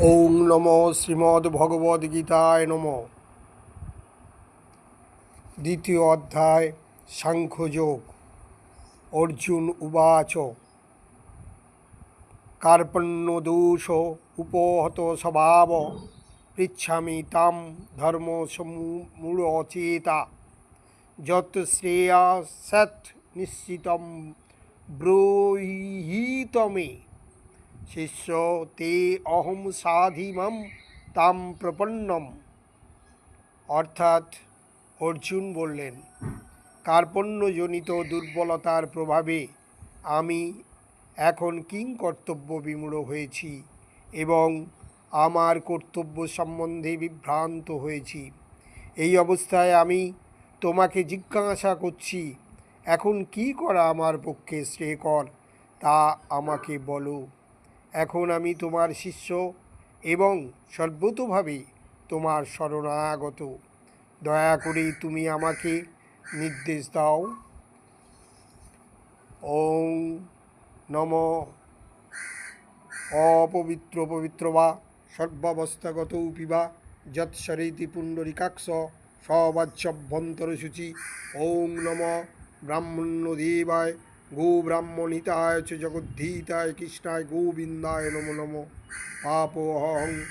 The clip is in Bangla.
ওং নম শ্রীমদ্ ভগবদ গীতায় নম। দ্বিতীয় অধ্যায় সাংখ্যযোগ অর্জুন উবাচ। কার্পণ্যদোষ উপহত স্বভাব। পৃচ্ছামি তাম ধর্ম সমূলচেতা যত শ্রেয়া সৎ নিশ্চিতম ব্রোহিতমে। শিষ্য তে অহম সাধিমাম তাম প্রপন্নম। অর্থাৎ অর্জুন বললেন, কার্পণ্যজনিত দুর্বলতার প্রভাবে আমি এখন কিং কর্তব্য বিমূঢ় হয়েছি এবং আমার কর্তব্য সম্বন্ধে বিভ্রান্ত হয়েছি। এই অবস্থায় আমি তোমাকে জিজ্ঞাসা করছি, এখন কি করা আমার পক্ষে শ্রেয়কর? তা আমাকে বলো। এখন আমি তোমার শিষ্য এবং সর্বতোভাবে তোমার শরণাগত। দয়া করে তুমি আমাকে নির্দেশ দাও। ওং নম। অপবিত্র পবিত্র বা সর্বাবস্থাগত পিবা যৎসরেতি পুণ্ডরিকাক্ষ সবাচ্যভ্যন্তরসূচি। ওং নম। ব্রাহ্মণ্যদেবায় গো ব্রাহ্মণিতায় চ জগদ্ধীতায় কৃষ্ণায় গোবিন্দায় নমো নমো। পাপোহং।